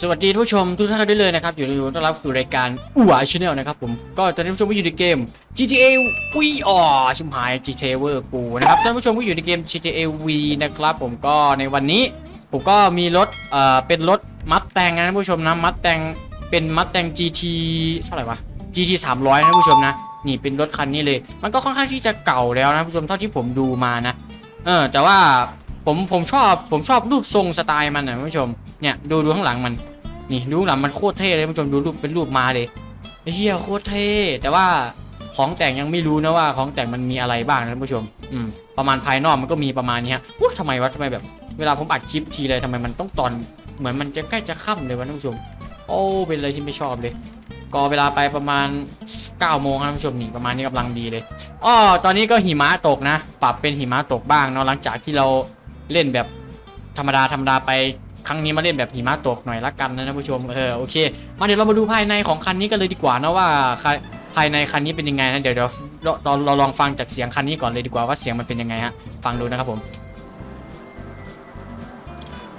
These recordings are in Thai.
สวัสดีท่านผู้ชมทุกท่านด้วยเลยนะครับ อยู่ในต้อนรับสู่รายการอู๋วาชาแนลนะครับผมก็ตอนนี้ผู้ชมก็อยู่ในเกม GTA V อ๋อชิมหาย GTA เวอร์กูนะครับท่านผู้ชมก็อยู่ในเกม GTA V นะครับผมก็ในวันนี้ ผมก็มีรถเอ่อเป็นรถมัดแตงนะท่านผู้ชมนะมัดแตงเป็นมัดแตง GT เท่าไหร่วะ GT 300นะท่านผู้ชมนะนี่เป็นรถคันนี้เลย มันก็ค่อนข้างที่จะเก่าแล้วนะท่านผู้ชมเท่าที่ผมดูมานะเออแต่ว่า ผมผมชอบผมชอบรูปทรงสไตล์มันนะผู้ชมเนี่ยดูดูข้างหลังมัน นี่ดูข้างหลังมันโคตรเท่เลยผู้ชมดูรูปเป็นรูปมาเลยเฮียโคตรเท่แต่ว่าของแต่งยังไม่รู้นะว่าของแต่งมันมีอะไรบ้างนะผู้ชม อืมประมาณภายนอกมันก็มีประมาณนี้ฮะอุ๊ยทำไมวะทำไมแบบ เวลาผมอัดคลิปทีเลยทำไมมันต้องตอนเหมือนมันจะใกล้จะค่ำเลยวะท่านผู้ชม โอ้เป็นอะไรที่ไม่ชอบเลย ก็เวลาไปประมาณ9โมงนะท่านผู้ชมนี่ประมาณนี้กำลังดีเลยอ้อตอนนี้ก็หิมะตกนะ ปรับเป็นหิมะตกบ้างเนาะหลังจากที่เรา เล่นแบบธรรมดาธรรมดาไปครั้งนี้มาเล่นแบบหิมะตกหน่อยละกันนะท่านผู้ชมเออโอเคมาเดี๋ยวเรามาดูภายในของคันนี้กันเลยดีกว่านะว่าภายในคันนี้เป็นยังไงนะเดี๋ยวเราเราเราลองฟังจากเสียงคันนี้ก่อนเลยดีกว่าว่าเสียงมันเป็นยังไงฮะฟังดูนะครับผม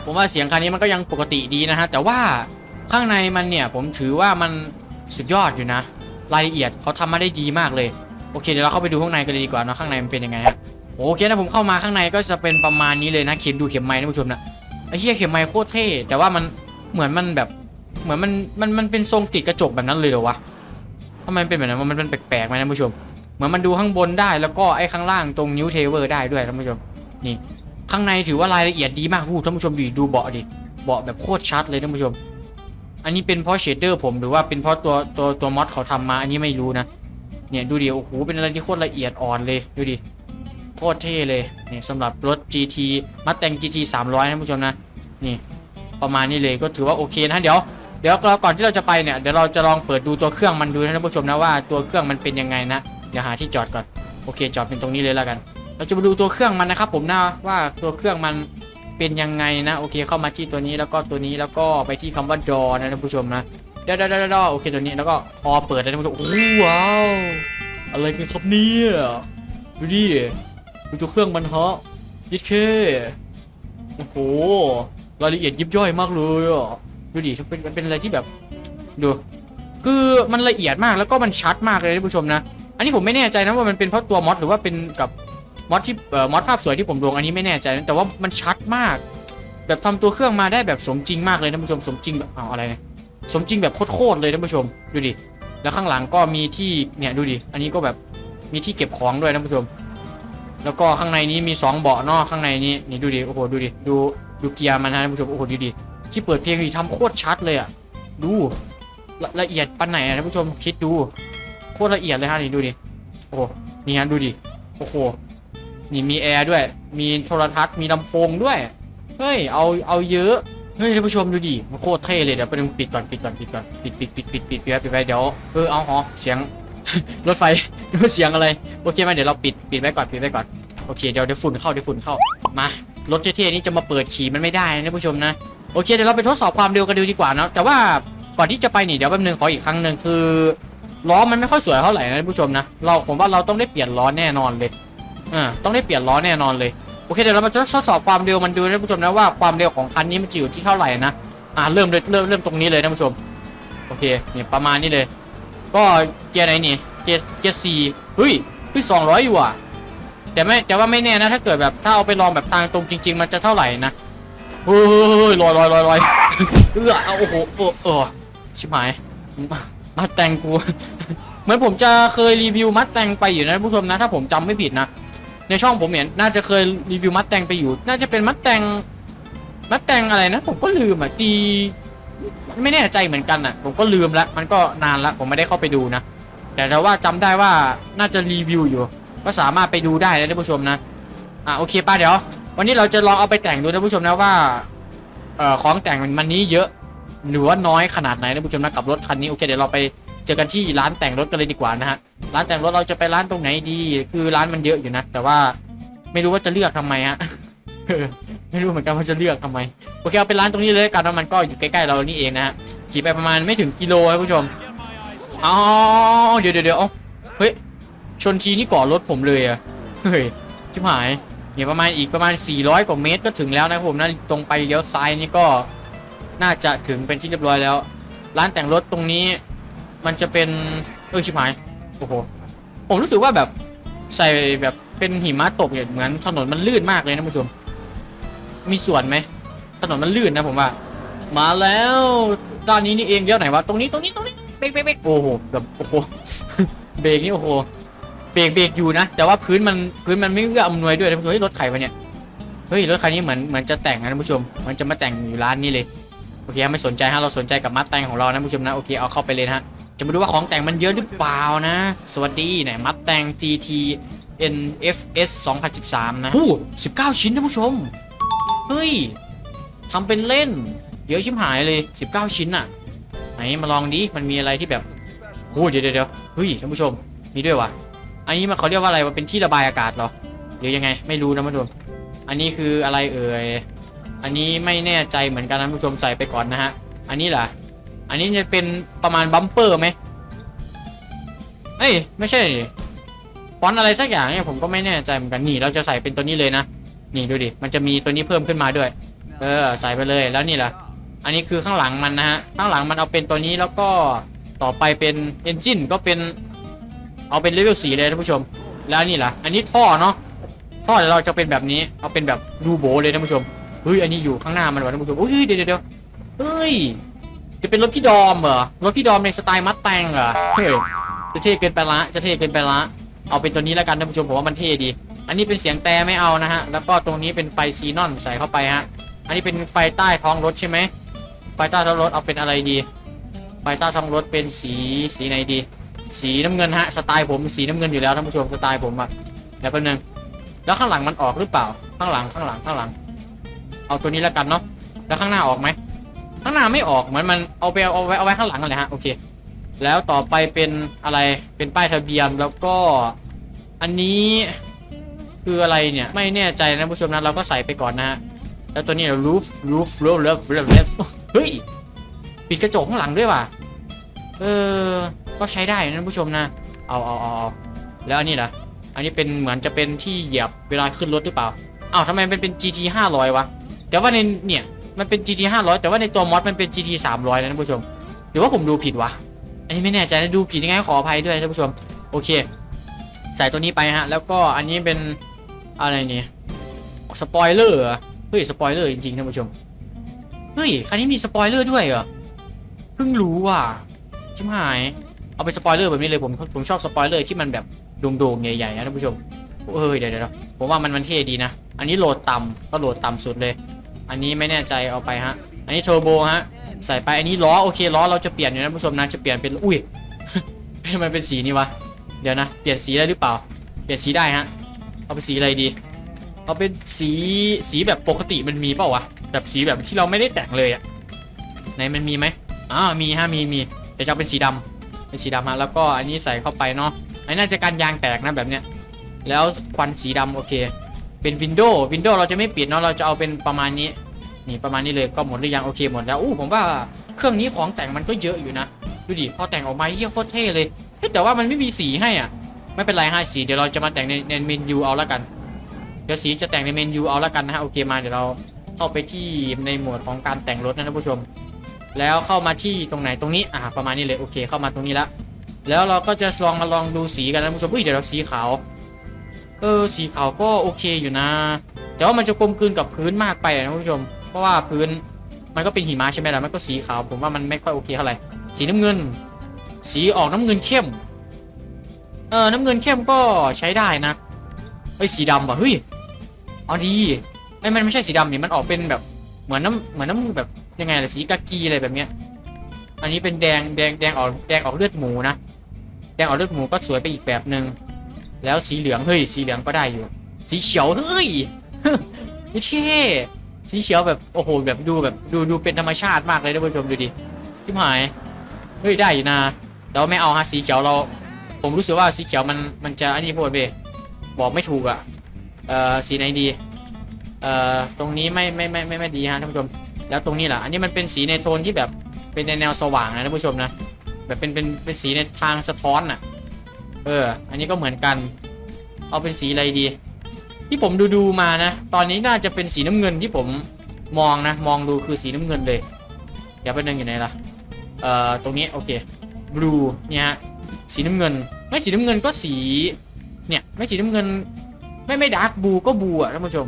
ผมว่าเสียงคันนี้มันก็ยังปกติดีนะฮะแต่ว่าข้างในมันเนี่ยผมถือว่ามันสุดยอดอยู่นะ รายละเอียดเขาทำมาได้ดีมากเลย โอเคเดี๋ยวเราเข้าไปดูข้างในกันเลยดีกว่านะข้างในมันเป็นยังไงฮะ โอเคนะผมเข้ามาข้างในก็จะเป็นประมาณนี้เลยนะเข็มดูเข็มไม้นะผู้ชมนะไอ้เหี้ยเข็มไม้โคตรเท่แต่ว่ามันเหมือนมันแบบเหมือนมันมันมันเป็นทรงติดกระจกแบบนั้นเลยเหรอวะทำไมมันเป็นแบบนั้นวะมันเป็นแปลกๆไหมนะผู้ชม เหมือนมันดูข้างบนได้แล้วก็ไอ้ข้างล่างตรงนิ้วเทเวอร์ได้ด้วยท่านผู้ชมนี่ ข้างในถือว่ารายละเอียดดีมากผู้ท่านผู้ชมดูดูเบาะดิเบาะแบบโคตรชัดเลยท่านผู้ชม อันนี้เป็นเพราะเชดเดอร์ผมหรือว่าเป็นเพราะตัวตัวตัวมอดเขาทำมา อันนี้ไม่รู้นะเนี่ยดูดิโอ้โหเป็นอะไรที่โคตรละเอียดอ่อนเลยดูดิ โคตรเท่เลยเนี่ยสำหรับรถ GT มัดแต่ง GT 300นะท่านผู้ชมนะนี่ประมาณนี้เลยก็ถือว่าโอเคนะเดี๋ยวเดี๋ยวเราก่อนที่เราจะไปเนี่ยเดี๋ยวเราจะลองเปิดดูตัวเครื่องมันดูนะท่านผู้ชมนะว่าตัวเครื่องมันเป็นยังไงนะเดี๋ยวหาที่จอดก่อนโอเคจอดเป็นตรงนี้เลยแล้วกัน เราจะมาดูตัวเครื่องมันนะครับผมนะว่าตัวเครื่องมันเป็นยังไงนะโอเคเข้ามาที่ตัวนี้แล้วก็ตัวนี้แล้วก็ไปที่คำว่าดอนะท่านผู้ชมนะดอดอดอดอโอเคตัวนี้แล้วก็พอเปิดได้ท่านผู้ชมโอ้ว้าวอะไรกันครับเนี่ยดูดิ ดูตัวเครื่องมันฮะยิดเคโอ้โหรายละเอียดยิบย่อยมากเลยอะดูดิเป็นมันเป็นอะไรที่แบบดูคือมันละเอียดมากแล้วก็มันชัดมากเลยท่านผู้ชมนะ อันนี้ผมไม่แน่ใจนะว่ามันเป็นเพราะตัวมอดหรือว่าเป็นกับมอดที่เอ่อมอดภาพสวยที่ผมลงอันนี้ไม่แน่ใจนะแต่ว่ามันชัดมาก แบบทำตัวเครื่องมาได้แบบสมจริงมากเลยท่านผู้ชมสมจริงแบบเอาอะไรเนี่ยสมจริงแบบโคตรเลยท่านผู้ชมดูดิแล้วข้างหลังก็มีที่เนี่ยดูดิอันนี้ก็แบบมีที่เก็บของด้วยท่านผู้ชม แล้วก็ข้างในนี้มีสองเบาะเนอกข้างในนี้นี่ดูดิโอ้โหดูดิดูดูเกียร์มันนะท่านผู้ชมโอ้โหดูดิที่เปิดเพลงดิทำโคตรชัดเลยอะดูละละเอียดปันไหนอะท่านผู้ชมคิดดูโคตรละเอียดเลยฮะนี่ดูดิโอ้โหนี่ฮะดูดิโอ้โหนี่มีแอร์ด้วย มีโทรทัศน์มีลำโพงด้วยเฮ้ยเอาเอาเยอะเฮ้ยท่านผู้ชมดูดิมันโคตรเท่เลยเดี๋ยวไปดึงปิดก่อนปิดก่อนปิดก่อนปิดปิดปิดปิดปิดปิดปิดไปเดี๋ยวเออเอาหอเสียงรถไฟเสียงอะไรโอเคไหมเดี๋ยวเราปิดปิดไว้ก่อนปิดไว้ก่อน โอเคเดี๋ยวเดี๋ยวฝุ่นเข้าเดี๋ยวฝุ่นเข้ามารถเท่ๆนี่จะมาเปิดขี่มันไม่ได้นะผู้ชมนะโอเคเดี๋ยวเราไปทดสอบความเร็วกันดูดีกว่านะแต่ว่าก่อนที่จะไปนี่เดี๋ยวแป๊บนึงขออีกครั้งหนึ่งคือล้อมันไม่ค่อยสวยเท่าไหร่นะผู้ชมนะเราผมว่าเราต้องได้เปลี่ยนล้อแน่นอนเลยอ่าต้องได้เปลี่ยนล้อแน่นอนเลยโอเคเดี๋ยวเรามาทดสอบความเร็วมันดูนะผู้ชมนะว่าความเร็วของคันนี้มันจะอยู่ที่เท่าไหร่นะอ่าเริ่มเลยเริ่มเริ่มตรงนี้เลยท่านผู้ชมโอเคเนี่ยประมาณนี้เลย ก็เกียร์ไหนนี่เกียร์เกียร์สี่เฮ้ยเฮ้ยสองร้อยอยู่อะ แต่ไม่แต่ว่าไม่แน่นะถ้าเกิดแบบถ้าเอาไปลองแบบทางตรงจริง ๆ มันจะเท่าไหร่นะเฮ้ยลอยลอยลอยลอยเออเอาโอ้โหเออเออชิบหายมาแต่งกูเหมือนผมจะเคยรีวิวมัดแตงไปอยู่นะผู้ชมนะ ถ้าผมจำไม่ผิดนะในช่องผมเห็นน่าจะเคยรีวิวมัดแตงไปอยู่ น่าจะเป็นมัดแตงมัดแตงอะไรนะ ผมก็ลืมอะจีไม่แน่ใจเหมือนกันอะ ผมก็ลืมละมันก็นานละผมไม่ได้เข้าไปดูนะแต่แต่ว่าจำได้ว่าน่าจะรีวิวอยู่ ก็สามารถไปดูได้นะท่านผู้ชมนะอะโอเคป้าเดี๋ยว วันนี้เราจะลองเอาไปแต่งดูท่านผู้ชมนะว่าเอ่อของแต่งมันนี้เยอะหรือว่าน้อยขนาดไหนท่านผู้ชมนะกับรถคันนี้โอเคเดี๋ยวเราไปเจอกันที่ร้านแต่งรถกันเลยดีกว่านะฮะร้านแต่งรถเราจะไปร้านตรงไหนดี คือร้านมันเยอะอยู่นะแต่ว่าไม่รู้ว่าจะเลือกทำไมฮะไม่รู้เหมือนกันว่าจะเลือกทำไมโอเคเอาเป็นร้านตรงนี้เลยละกันนะมันก็อยู่ใกล้ๆเรานี่เองนะฮะขี่ไปประมาณไม่ถึงกิโลครับผู้ชมอ๋อเดี๋ยวเดี๋ยวเดี๋ยวเฮ้ย ชนทีนี่ก่อรถผมเลยอะเฮ้ยชิบหายเนี่ยประมาณอีกประมาณ 400 กว่าเมตรก็ถึงแล้วนะผมนะตรงไปเลี้ยวซ้ายนี่ก็น่าจะถึงเป็นที่เรียบร้อยแล้ว ร้านแต่งรถตรงนี้ มันจะเป็นเออชิบหายโอ้โหผมรู้สึกว่าแบบใส่แบบเป็นหิมะตกเนี่ยเหมือนถนนมันลื่นมากเลยนะผู้ชม มีส่วนไหมถนนมันลื่นนะผมว่า มาแล้วด้านนี้นี่เองเดี๋ยวไหนวะตรงนี้ตรงนี้ตรงนี้เบรกเบรกเบรกโอ้โหแบบโอ้โหเบรกนี่โอ้โห รกเบรกอยู่นะ แต่ว่าพื้นมันพื้นมันไม่เอื้ออำนวยด้วยนะผู้ชมเฮ้ยรถใครวะเนี่ยเฮ้ยรถคันนี้เหมือนเหมือนจะแต่งนะท่านผู้ชม มันจะมาแต่งอยู่ร้านนี้เลยโอเคไม่สนใจฮะเราสนใจกับมัดแต่งของเรานะผู้ชมนะโอเคเอาเข้าไปเลยนะฮะจะมาดูว่าของแต่งมันเยอะหรือเปล่านะ สวัสดีไหนมัดแต่ง GT NFS 2013 นะโอ้19 ชิ้นท่านผู้ชม เฮ้ยทำเป็นเล่น เยอะชิบหายเลย 19 ชิ้นอะไหนมาลองดิมันมีอะไรที่แบบโอ้เดี๋ยวเดี๋ยวเดี๋ยวเฮ้ยท่านผู้ชมมีด้วยวะ อันนี้มันเขาเรียกว่าอะไรว่าเป็นที่ระบายอากาศเหรอเดี๋ยวยังไง ไม่รู้นะท่านผู้ชมอันนี้คืออะไรเอ่ยอันนี้ไม่แน่ใจเหมือนกันนะผู้ชมใส่ไปก่อนนะฮะอันนี้ล่ะอันนี้จะเป็นประมาณบัมเปอร์ไหมเอ้ยไม่ใช่ฟอนต์อะไรสักอย่างเนี่ยผมก็ไม่แน่ใจเหมือนกันนี่เราจะใส่เป็นตัวนี้เลยนะนี่ดูดิมันจะมีตัวนี้เพิ่มขึ้นมาด้วย เออใส่ไปเลยแล้วนี่แหละอันนี้คือข้างหลังมันนะฮะข้างหลังมันเอาเป็นตัวนี้แล้วก็ต่อไปเป็นเอนจินก็เป็น เอาเป็นเลเวลสีเลยท่านผู้ชม แล้วนี่ล่ะ อันนี้ท่อเนาะ ท่อเดี๋ยวเราจะเป็นแบบนี้ เอาเป็นแบบดูโบเลยท่านผู้ชม เฮ้ย อันนี้อยู่ข้างหน้ามันวะท่านผู้ชมอุ้ยเดี๋ยวเดี๋ยวเดี๋ยวเฮ้ย จะเป็นรถพี่ดอมเหรอ รถพี่ดอมในสไตล์มัดแตงเหรอ เฮ้ย จะเท่เกินไปละ จะเท่เกินไปละ เอาเป็นตัวนี้แล้วกันท่านผู้ชมผมว่ามันเท่ดี อันนี้เป็นเสียงแต่ไม่เอานะฮะ แล้วก็ตรงนี้เป็นไฟซีนอนใส่เข้าไปฮะ อันนี้เป็นไฟใต้ท้องรถใช่ไหมไฟใต้ท้องรถเอาเป็นอะไรดีไฟใต้ท้องรถเป็นสีสีไหนดี สีน้ำเงินฮะสไตล์ผมสีน้ำเงินอยู่แล้วท่านผู้ชมสไตล์ผมอะแล้วแป๊บนึงแล้วข้างหลังมันออกหรือเปล่า ข้างหลังข้างหลังข้างหลัง เอาตัวนี้แล้วกันเนาะแล้วข้างหน้าออกไหมข้างหน้าไม่ออกเหมือนมันเอาไปเอาไว้เอาไว้ข้างหลังกันเลยฮะโอเค แล้วต่อไปเป็นอะไรเป็นป้ายทะเบียนแล้วก็อันนี้คืออะไรเนี่ยไม่แน่ใจนะผู้ชมนะเราก็ใส่ไปก่อนนะฮะแล้วตัวนี้ roof roof roof roof roof roof เฮ้ยปิดกระจกข้างหลังด้วยว่ะเออ ก็ใช้ได้นะผู้ชมนะ เอาเอาเอาเอาแล้วอันนี้ล่ะ อันนี้เป็นเหมือนจะเป็นที่เหยียบเวลาขึ้นรถหรือเปล่าอ้าวทำไมมันเป็น GT 500 วะ แต่ว่าในเนี่ยมันเป็น GT 500 แต่ว่าในตัวมอดมันเป็น GT 300นะท่านผู้ชม หรือว่าผมดูผิดวะ อันนี้ไม่แน่ใจนะดูผิดยังไงขออภัยด้วยท่านผู้ชม โอเค ใส่ตัวนี้ไปฮะ แล้วก็อันนี้เป็นอะไรนี่สปอยเลอร์เหรอเฮ้ยสปอยเลอร์จริงๆท่านผู้ชม เฮ้ยคันนี้มีสปอยเลอร์ด้วยเหรอ เพิ่งรู้ว่ะชิบหาย เอาไปสปอยเลอร์แบบนี้เลยผมผมชอบสปอยเลอร์ที่มันแบบโด่งๆใหญ่ๆนะท่านผู้ชมเฮ้ยเดี๋ยวเดี๋ยวผมว่ามันมันเท่ดีนะ อันนี้โหลดต่ำก็โหลดต่ำสุดเลย อันนี้ไม่แน่ใจเอาไปฮะ อันนี้เทอร์โบฮะใส่ไปอันนี้ล้อโอเคล้อเราจะเปลี่ยนอยู่นะท่านผู้ชมนะจะเปลี่ยนเป็นอุ้ยทำไมเป็นสีนี้วะเดี๋ยวนะเปลี่ยนสีได้หรือเปล่า เปลี่ยนสีได้ฮะเอาเป็นสีอะไรดี เอาเป็นสีสีแบบปกติมันมีเปล่าวะแบบสีแบบที่เราไม่ได้แต่งเลยอะไหนมันมีไหมอ้าวมีฮะมีมีเดี๋ยวจะเอาเป็นสีดำ เป็นสีดำฮะแล้วก็อันนี้ใส่เข้าไปเนาะอันนี้น่าจะการยางแตกนะแบบเนี้ยแล้วควันสีดำโอเค เป็นวินโดว์วินโดว์เราจะไม่ปิดเนาะเราจะเอาเป็นประมาณนี้ นี่ประมาณนี้เลยก็หมดหรือยังโอเคหมดแล้วอู้ผมว่าเครื่องนี้ของแต่งมันก็เยอะอยู่นะดูดิพอแต่งออกมาเฮี้ยโคตรเท่เลยแต่ว่ามันไม่มีสีให้อะ ไม่เป็นไรฮะสีเดี๋ยวเราจะมาแต่งในในเมนูเอาละกันเดี๋ยวสีจะแต่งในเมนูเอาละกันนะฮะโอเคมาเดี๋ยวเราเข้าไปที่ในหมวดของการแต่งรถนะท่านผู้ชม แล้วเข้ามาที่ตรงไหนตรงนี้อ่าประมาณนี้เลยโอเคเข้ามาตรงนี้ละแล้วเราก็จะลองมาลองดูสีกันนะผู้ชมอุ้ยเดี๋ยวเราสีขาวเออสีขาวก็โอเคอยู่นะ แต่ว่ามันจะกลมกลืนกับพื้นมากไปนะผู้ชม เพราะว่าพื้นมันก็เป็นหิมะใช่ไหมล่ะมันก็สีขาวผมว่ามันไม่ค่อยโอเคเท่าไหร่สีน้ำเงิน สีออกน้ำเงินเข้ม เออน้ำเงินเข้มก็ใช้ได้นะเฮ้ยสีดำว่ะเฮ้ยเอาดีไอ้มันไม่ใช่สีดำนี่มันออกเป็นแบบเหมือนน้ำเหมือนน้ำแบบ ยังไงล่ะสีกากีอะไรแบบเนี้ย อันนี้เป็นแดงแดงแดงออกแดงออกเลือดหมูนะ แดงออกเลือดหมูก็สวยไปอีกแบบหนึ่งแล้วสีเหลืองเฮ้ยสีเหลืองก็ได้อยู่ สีเขียวเฮ้ยนี่เท่สีเขียวแบบโอ้โหแบบดูแบบดูดูเป็นธรรมชาติมากเลยท่านผู้ชมดูดิชิบหายเฮ้ยได้อยู่นะแต่ว่าไม่เอาฮะสีเขียวเรา ผมรู้สึกว่าสีเขียวมันมันจะอันนี้พูดไปบอกไม่ถูกอะ่ะเอ่อสีไหนดีเอ่อตรงนี้ไม่ไม่ไม่ไม่ไม่ดีฮะท่านผู้ชม แล้วตรงนี้ล่ะ อันนี้มันเป็นสีในโทนที่แบบเป็นในแนวสว่างนะท่านผู้ชมนะ แบบเป็นเป็นเป็นสีในทางสะท้อนอะ เออ อันนี้ก็เหมือนกัน เอาเป็นสีอะไรดี ที่ผมดูดูมานะ ตอนนี้น่าจะเป็นสีน้ำเงินที่ผมมองนะ มองดูคือสีน้ำเงินเลย เดี๋ยวไปนึงอยู่ไหนล่ะ เอ่อ ตรงนี้โอเค บลูเนี่ยฮะ สีน้ำเงิน ไม่สีน้ำเงินก็สี เนี่ย ไม่สีน้ำเงิน ไม่ไม่ดาร์กบลูก็บลูอะท่านผู้ชม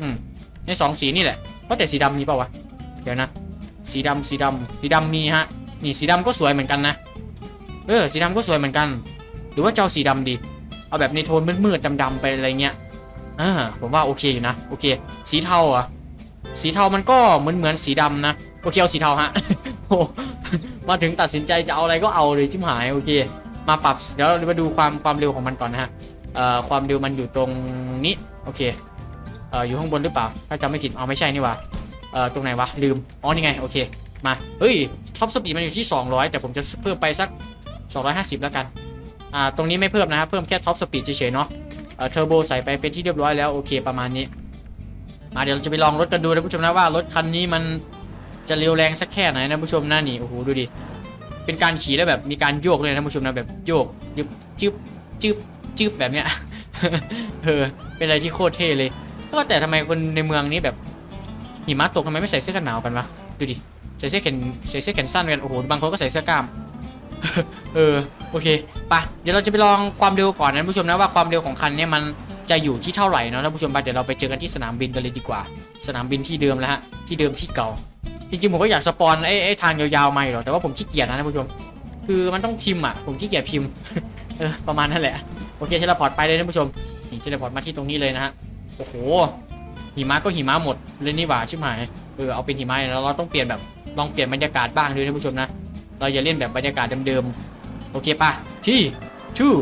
อืม ในสองสีนี่แหละ ว่าแต่สีดำมีเปล่าวะ เดี๋ยวนะ สีดำสีดำสีดำมีฮะ นี่สีดำก็สวยเหมือนกันนะ เออ สีดำก็สวยเหมือนกัน หรือว่าเจะเอาสีดำดี เอาแบบในโทนมืดๆดำๆไปอะไรเงี้ยอ่าผมว่าโอเคอยู่นะ โอเค สีเทาอะสีเทามันก็เหมือนเหมือนสีดำนะโอเคเอาสีเทาฮะโอ้มาถึงตัดสินใจจะเอาอะไรก็เอาเลยชิมหายโอเค มาปรับเดี๋ยวเรามาดูความความเร็วของมันก่อนนะฮะเอ่อความเร็วมันอยู่ตรงนี้โอเค เอ่ออยู่ข้างบนหรือเปล่า ถ้าจำไม่ผิดเอาไม่ใช่นี่ว่าเอ่อตรงไหนวะลืมอ๋อนี่ไงโอเคมาเฮ้ยท็อปสปีดมันอยู่ที่ 200 แต่ผมจะเพิ่มไปสัก 250 แล้วกันอ่าตรงนี้ไม่เพิ่มนะครับเพิ่มแค่ท็อปสปีดเฉยๆเนาะเอ่อเทอร์โบใส่ไปเป็นที่เรียบร้อยแล้วโอเคประมาณนี้มาเดี๋ยวเราจะไปลองรถกันดูนะผู้ชมนะว่ารถคันนี้มันจะเร็วแรงสักแค่ไหนนะผู้ชมนะนี่โอ้โหดูดิเป็นการขี่แล้วแบบมีการโยกเลยนะผู้ชมนะแบบโยกยึบจึ๊บจึ๊บจึ๊บแบบเนี้ยเออเป็นอะไรที่โคตรเท่เลย ก็แต่ทำไมคนในเมืองนี้แบบหิมะตกทำไมไม่ใส่เสื้อกันหนาวกันวะดูดิใส่เสื้อแขนใส่เสื้อแขนสั้นกันโอ้โหบางคนก็ใส่เสื้อกล้ามเออโอเคไปเดี๋ยวเราจะไปลองความเร็วก่อนนะผู้ชมนะว่าความเร็วของคันเนี้มันจะอยู่ที่เท่าไหร่เนาะท่านผู้ชมไปเดี๋ยวเราไปเจอกันที่สนามบินกันเลยดีกว่า สนามบินที่เดิมแล้วฮะที่เดิมที่เก่าจริงๆผมก็อยากสปอนไอ้ไอ้ทางยาวๆมาอยู่หรอกแต่ว่าผมขี้เกียจนะท่านผู้ชม คือมันต้องพิมพ์อะผมขี้เกียจพิมพ์เออประมาณนั้นแหละโอเคเทเลพอร์ตไปเลยท่านผู้ชมนี่เทเลพอร์ตมาที่ตรงนี้เลยนะฮะ อ้โหหิมะก็หิมะหมดเลยนี่หว่าชิบหายเออเอาเป็นหิมะแล้วเราต้องเปลี่ยนแบบลองเปลี่ยนบรรยากาศบ้างด้วยท่านผู้ชมนะ เราอย่าเล่นแบบบรรยากาศเดิมๆโอเคป่ะที่ two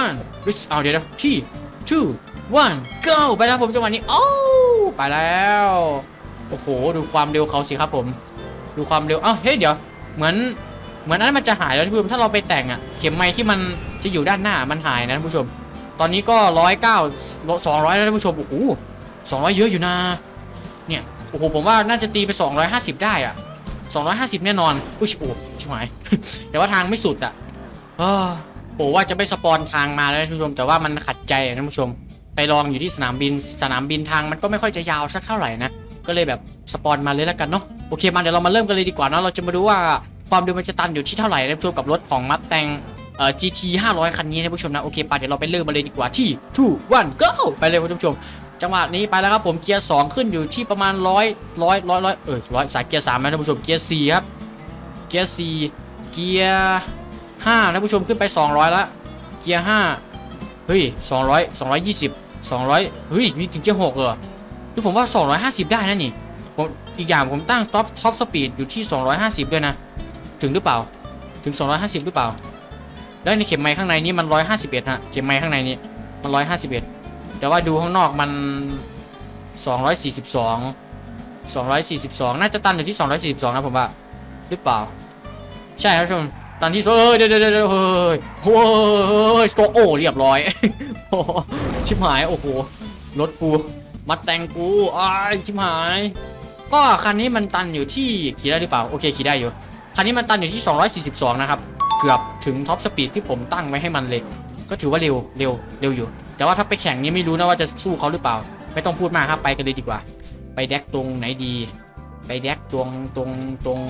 one เอาเดี๋ยวนะที่ two one go ไปแล้วผมจังหวะนี้โอ้ไปแล้วโอ้โหดูความเร็วเขาสิครับผม ดูความเร็วเอ้าเฮ้ยเดี๋ยวเหมือนเหมือนอันนั้นมันจะหายแล้วท่านผู้ชมถ้าเราไปแต่งอะเข็มไม้ที่มันจะอยู่ด้านหน้ามันหายนะท่านผู้ชม ตอนนี้ก็ร้อยเก้าสองร้อยแล้วท่านผู้ชมโอ้โหสองร้อยเยอะอยู่นะ เนี่ยโอ้โหผมว่าน่าจะตีไปสองร้อยห้าสิบได้อะสองร้อยห้าสิบแน่นอนอุ้ยโอ้ชิบหายแต่ว่าทางไม่สุดอะเออโอ้ว่าจะไปสปอนทางมาแล้วท่านผู้ชม แต่ว่ามันขัดใจท่านผู้ชม ไปลองอยู่ที่สนามบินสนามบินทางมันก็ไม่ค่อยจะยาวสักเท่าไหร่นะก็เลยแบบสปอนมาเลยแล้วกันเนาะโอเคมาเดี๋ยวเรามาเริ่มกันเลยดีกว่านะเราจะมาดูว่าความเร็วมันจะตันอยู่ที่เท่าไหร่ท่านผู้ชมกับรถของมัดแตง เอ่อ GT 500 คันนี้นะผู้ชมนะโอเคไปเดี๋ยวเราไปเริ่มมาเลยดีกว่าที่2 1 go ไปเลยผู้ชมจังหวะนี้ไปแล้วครับผมเกียร์2ขึ้นอยู่ที่ประมาณ100 100 100 100เออร้อยสายเกียร์3นะท่านผู้ชมเกียร์4ครับเกียร์4เกียร์5นะผู้ชมขึ้นไป 200แล้วเกียร์5เฮ้ย200 220 200เฮ้ยมีถึงเกียร์6เหรอคือผมว่า 250 ได้นะนี่ผมอีกอย่างผมตั้งท็อปท็อปสปีดอยู่ที่ 250 ด้วยนะ ถึงหรือเปล่าถึง 250 หรือเปล่า แล้วในเข็มไม้ข้างในนี้มัน151ฮะเข็มไม้ข้างในนี้มัน151แต่ว่าดูข้างนอกมัน242 242น่าจะตันอยู่ที่242นะผมว่าหรือเปล่า ใช่ครับผู้ชมตันที่สองเฮ้ยเดี๋ยวเดี๋ยวเดี๋ยวเฮ้ยโอ้ยสโตโอเรียบร้อยโอ้ชิบหายโอ้โหรถกูมัดแต่งกูอ้ายชิบหาย ก็คันนี้มันตันอยู่ที่ขี่ได้หรือเปล่าโอเคขี่ได้อยู่คันนี้มันตันอยู่ที่ 242 นะครับ เกือบถึงท็อปสปีดที่ผมตั้งไว้ให้มันเลย ก็ถือว่าเร็วเร็วเร็วอยู่ แต่ว่าถ้าไปแข่งนี้ไม่รู้นะว่าจะสู้เขาหรือเปล่า ไม่ต้องพูดมากครับไปกันเลยดีกว่า ไปแดกตรงไหนดี ไปแดกตรงตรงตรง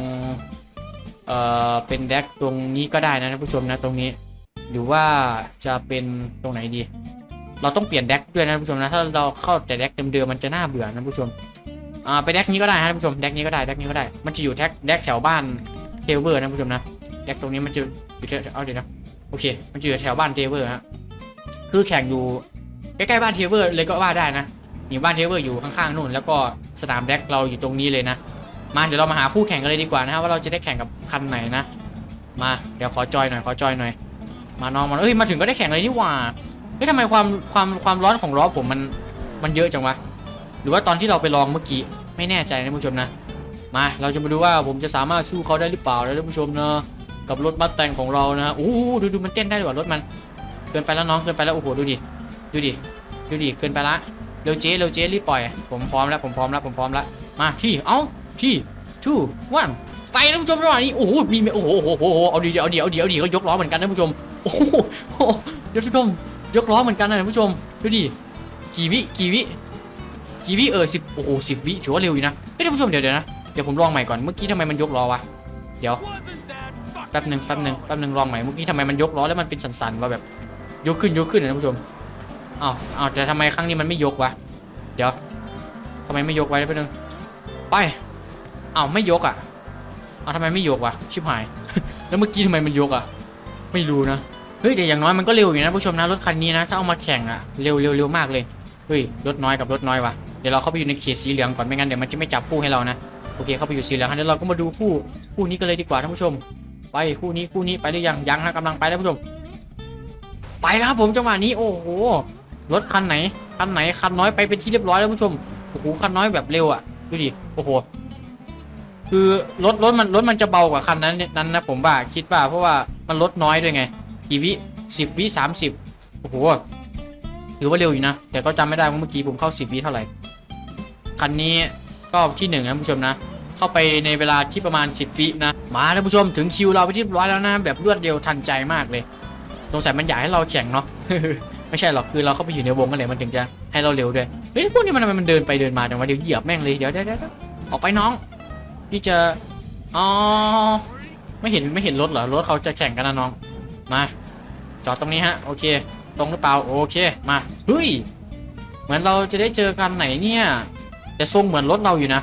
เอ่อเป็นแดกตรงนี้ก็ได้นะท่านผู้ชมนะตรงนี้ หรือว่าจะเป็นตรงไหนดี เราต้องเปลี่ยนแดกด้วยนะท่านผู้ชมนะถ้าเราเข้าแต่แดกเดิมๆมันจะน่าเบื่อนะท่านผู้ชมอ่าไปแดกนี้ก็ได้นะท่านผู้ชมแดกนี้ก็ได้แดกนี้ก็ได้ มันจะอยู่แทกแดกแถวบ้านเทเวอร์นะท่านผู้ชมนะ แดกตรงนี้มันจะอยู่แถวเอาเดี๋ยวนะโอเค มันจะอยู่แถวบ้านเทเวอร์ฮะคือแข่งอยู่ใกล้ๆบ้านเทเวอร์เลยก็ว่าได้นะนี่บ้านเทเวอร์อยู่ข้างๆนู่น แล้วก็สนามแดกเราอยู่ตรงนี้เลยนะมาเดี๋ยวเรามาหาคู่แข่งกันเลยดีกว่านะฮะว่าเราจะได้แข่งกับคันไหนนะมาเดี๋ยวขอจอยหน่อยขอจอยหน่อย มาน้องมาเอ้ยมาถึงก็ได้แข่งเลยนี่หว่าเฮ้ยทำไมความความความร้อนของล้อผมมันมันเยอะจังวะหรือว่าตอนที่เราไปลองเมื่อกี้ไม่แน่ใจนะผู้ชมนะมาเราจะมาดูว่าผมจะสามารถสู้เขาได้หรือเปล่านะท่านผู้ชมเนอะ กับรถมัดแต่งของเรานะฮะโอ้ดูดูมันเต้นได้ด้วยว่ะรถมันเกินไปแล้วน้องเกินไปแล้วโอ้โหดูดิดูดิดูดิเกินไปละเร็วเจ๊เร็วเจ๊รีบปล่อย ผมพร้อมแล้วผมพร้อมแล้วผมพร้อมแล้วมาที่เอ้าที่ทูวันไปท่านผู้ชมระหว่างนี้โอ้โหมีโอ้โหโอ้โหเอาดีเอาดีเอาดีเอาดีก็ยกล้อเหมือนกันท่านผู้ชมโอ้โหโอ้โหเดี๋ยวท่านผู้ชมยกล้อเหมือนกันนะท่านผู้ชมดูดิกี่วิกี่วิกี่วิเออสิบโอ้โหสิบวิถือว่าเร็วอยู่นะเฮ้ยท่านผู้ชมเดี๋ยวเดี๋ยวนะเดี๋ยวผมลองใหม่ก่อนเมื่อกี้ทำไมมันยกล้อวะเดี๋ยว แป๊บหนึ่งแป๊บหนึ่งแป๊บหนึ่งลองใหม่เมื่อกี้ทำไมมันยกล้อแล้วมันเป็นสันๆว่าแบบยกขึ้นยกขึ้นนะท่านผู้ชมอ้าวอ้าวแต่ทำไมครั้งนี้มันไม่ยกวะเดี๋ยวทำไมไม่ยกไว้แป๊บหนึงไปอ้าวไม่ยกอะอ้าวทำไมไม่ยกวะชิบหาย แล้วเมื่อกี้ทำไมมันยกอะ ไม่รู้นะเฮ้ยแต่อย่างน้อยมันก็เร็วอยู่นะผู้ชมนะรถคันนี้นะถ้าเอามาแข่งอะเร็วเร็วเร็วมากเลยเฮ้ยรถน้อยกับรถน้อยว่ะเดี๋ยวเราเข้าไปอยู่ในเขตสีเหลืองก่อนไม่งั้นเดี๋ยวมันจะไม่จับคู่ให้เรานะโอเคเข้าไปอยู่สีเหลืองเดี๋ยวเราก็มาดูคู่คู่นี้กันเลยดีกว่าท่านผู้ชม ไปคู่นี้คู่นี้ไปหรือยังยังฮะกำลังไปแล้วผู้ชม ไปแล้วครับผมจังหวะนี้โอ้โหรถคันไหนคันไหนคันน้อยไปเป็นที่เรียบร้อยแล้วผู้ชมโอ้โหคันน้อยแบบเร็วอะดูดิโอ้โหคือรถรถมันรถมันจะเบากว่าคันนั้นนั้นนะผมว่าคิดว่าเพราะว่ามันรถน้อยด้วยไงกี่วิสิบวิสามสิบโอ้โหถือว่าเร็วอยู่นะ แต่ก็จำไม่ได้ว่าเมื่อกี้ผมเข้าสิบวิเท่าไหร่คันนี้ก็ที่หนึ่งนะผู้ชมนะ เข้าไปในเวลาที่ประมาณ 10วินะ มาท่านผู้ชมถึงคิวเราไปที่ร้อยแล้วนะ แบบรวดเร็วทันใจมากเลย สงสัยมันอยากให้เราแข่งเนาะ ไม่ใช่หรอกคือเราเข้าไปอยู่ในวงกันเลยมันถึงจะให้เราเร็วด้วย เฮ้ยพวกนี้มันทำไมมันเดินไปเดินมาจังวะเดี๋ยวเหยียบแม่งเลยเดี๋ยวเดี๋ยวเดี๋ยวเดี๋ยวออกไปน้อง พี่จะ อ๋อ ไม่เห็นไม่เห็นรถเหรอ รถเขาจะแข่งกันนะน้อง มา จอดตรงนี้ฮะ โอเค ตรงหรือเปล่า โอเค มา เฮ้ย เหมือนเราจะได้เจอกันไหนเนี่ยแต่ทรงเหมือนรถเราอยู่นะ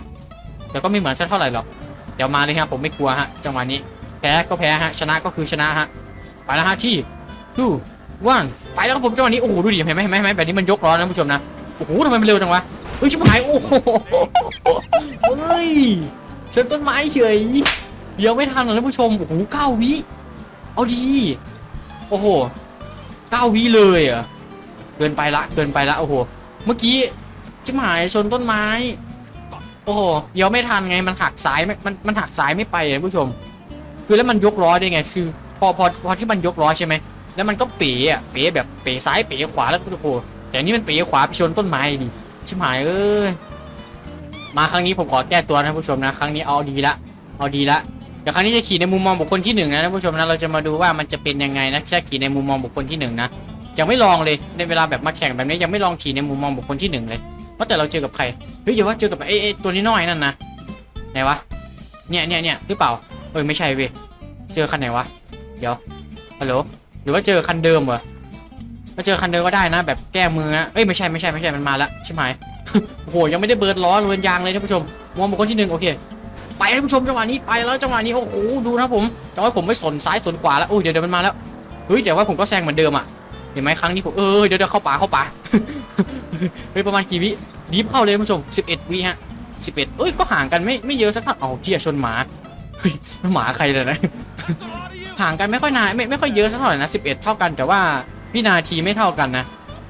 แต่ก็ไม่เหมือนสักเท่าไหร่หรอกเดี๋ยวมาเลยครับผมไม่กลัวฮะจังหวะนี้แพ้ก็แพ้ฮะชนะก็คือชนะฮะไปแล้วฮะที่ two one ไปแล้วครับผมจังหวะนี้โอ้โหดูดิเห็นไหมเห็นไหมไหมแบบนี้มันยกล้อนะผู้ชมนะโอ้โหทำไมมันเร็วจังวะเฮ้ยชิบหายโอ้โหเฮ้ยชนต้นไม้เฉยเดี๋ยวไม่ทันหรอกท่านผู้ชมโอ้โหเก้าวิเอาดีโอ้โหเก้าวิเลยอะเกินไปละเกินไปละโอ้โหเมื่อกี้ชิบหายชนต้นไม้ โอ้โหเดี๋ยวไม่ทันไงมันหักสายมันมันหักสายไม่ไปอะท่านผู้ชม คือแล้วมันยกล้อได้ไง คือ พอพอพอที่มันยกล้อใช่ไหมแล้วมันก็เป๋อะเป๋แบบเป๋ซ้ายเป๋ขวาแล้วโอ้โหแต่อันนี่มันเป๋ขวาไปชนต้นไม้ดิชิบหายเอ้ยมาครั้งนี้ผมขอแก้ตัวนะผู้ชมนะครั้งนี้เอาดีละเอาดีละเดี๋ยวครั้งนี้จะขี่ในมุมมองบุคคลที่หนึ่งนะท่านผู้ชมนะเราจะมาดูว่ามันจะเป็นยังไงนะแค่ขี่ในมุมมองบุคคลที่หนึ่งนะยังไม่ลองเลยในเวลาแบบมาแข่งแบบนี้ยังไม่ลองขี่ในมุมมองบุคคลที่หนึ่งเลย ว่าแต่เราเจอกับใครเฮ้ยอย่าว่าเจอกับไอ้ตัวนี้น้อยนั่นนะไหนวะเนี่ยเนี่ยเนี่ยหรือเปล่าเออไม่ใช่เว้ยเจอคันไหนวะเดี๋ยวฮัลโหลหรือว่าเจอคันเดิมเหรอถ้าเจอคันเดิมก็ได้นะ แบบแก้มืออะเอ้ยไม่ใช่ไม่ใช่ไม่ใช่มันมาแล้วใช่ไหมโอ้โหยังไม่ได้เบิร์ดล้อเบิร์ดยางเลยท่านผู้ชมมองบุคคลที่หนึ่งโอเคไปท่านผู้ชมจังหวะนี้ไปแล้วจังหวะนี้โอ้โหดูนะผมจังหวะผมไม่สนซ้ายสนขวาแล้วโอ้ยเดี๋ยวเดี๋ยวมันมาแล้วเฮ้ยแต่ว่าผมก็แซงเหมือนเดิมอะเห็นไหมครั้งนี้ผมเออเดี๋ยวเดี๋ยวเข้าป่าเข้าป่า เฮ้ยประมาณกี่วิดีฟเข้าเลยผู้ชม 11 วิฮะ 11เอ้ยก็ห่างกันไม่ไม่เยอะสักเท่าเอาเที่ยชนหมาเฮ้ยหมาใครเลยนะห่างกันไม่ค่อยนานไม่ไม่ค่อยเยอะสักเท่าไหร่นะ11 เท่ากันแต่ว่าวินาทีไม่เท่ากันนะ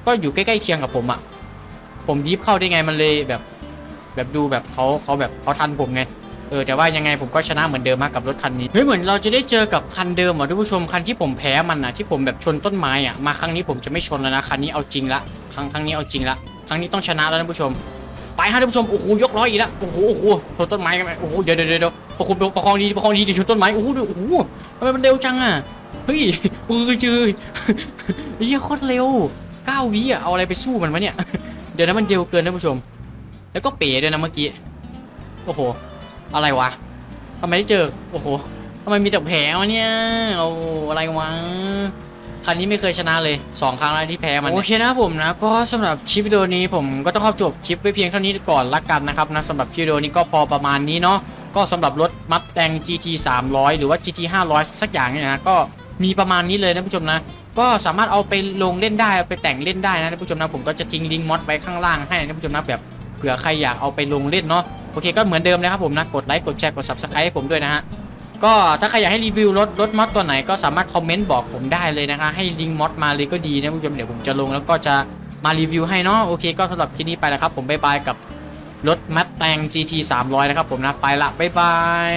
ก็อยู่ใกล้ๆเคียงกับผมอะผมดีฟเข้าได้ไงมันเลยแบบ แบบดูแบบเขาเขาแบบเขาทันผมไง เออแต่ว่ายังไงผมก็ชนะเหมือนเดิมมากกับรถคันนี้เฮ้ยเหมือนเราจะได้เจอกับคันเดิมเหรอท่านผู้ชมคันที่ผมแพ้มันนะที่ผมแบบชนต้นไม้อะมาครั้งนี้ผมจะไม่ชนแล้วนะคันนี้เอาจริงละครั้งครั้งนี้เอาจริงละครั้งนี้ต้องชนะแล้วท่านผู้ชม ไปฮะท่านผู้ชมโอ้โหยกล้อยอีกแล้วโอ้โหโอ้โหชนต้นไม้กันไหมโอ้โหเดี๋ยวเดี๋ยวเดี๋ยวประคองประคองดีประคองดีดิชนต้นไม้โอ้โหดูโอ้โหทำไมมันเร็วจังอะเฮ้ยปืนจือเฮียโคตรเร็วเก้าวิอะเอาอะไรไปสู้มันวะเนี่ยเดี๋ยวนะมันเร็วเกินท่านผู้ชม แล้วก็เป๋ด้วยนะเมื่อกี้โอ้โห อะไรวะทำไมได้เจอ โอ้โหทำไมมีแต่แผลวะเนี่ย โอ้อะไรวะคันนี้ไม่เคยชนะเลย 2 ครั้งแล้วที่แพ้มันโอเคนะผมนะก็สำหรับคลิปวิดีโอนี้ผมก็ต้องขอจบคลิปไว้เพียงเท่านี้ก่อนละกันนะครับนะสำหรับคลิปวิดีโอนี้ก็พอประมาณนี้เนาะก็สำหรับรถมัดแตง GT 300 หรือว่า GT 500 สักอย่างเนี่ยนะก็มีประมาณนี้เลยนะผู้ชมนะก็สามารถเอาไปลงเล่นได้เอาไปแต่งเล่นได้นะท่านผู้ชมนะผมก็จะทิ้งลิงก์มอดไว้ข้างล่างให้นะท่านผู้ชมนะแบบเผื่อใครอยากเอาไปลงเล่นเนาะ โอเคก็เหมือนเดิมนะครับผมนะกดไลค์กดแชร์กดซับสไครต์ให้ผมด้วยนะฮะก็ถ้าใครอยากให้รีวิวรถรถมอดตัวไหนก็สามารถคอมเมนต์บอกผมได้เลยนะคะ ให้ลิงก์มอดมาเลยก็ดีนะผู้ชมเดี๋ยวผมจะลงแล้วก็จะมารีวิวให้เนาะโอเคก็สำหรับคลิปนี้ไปแล้วครับผมบายบายกับรถมัดแตง GT 300 นะครับผมนะไปละบายบาย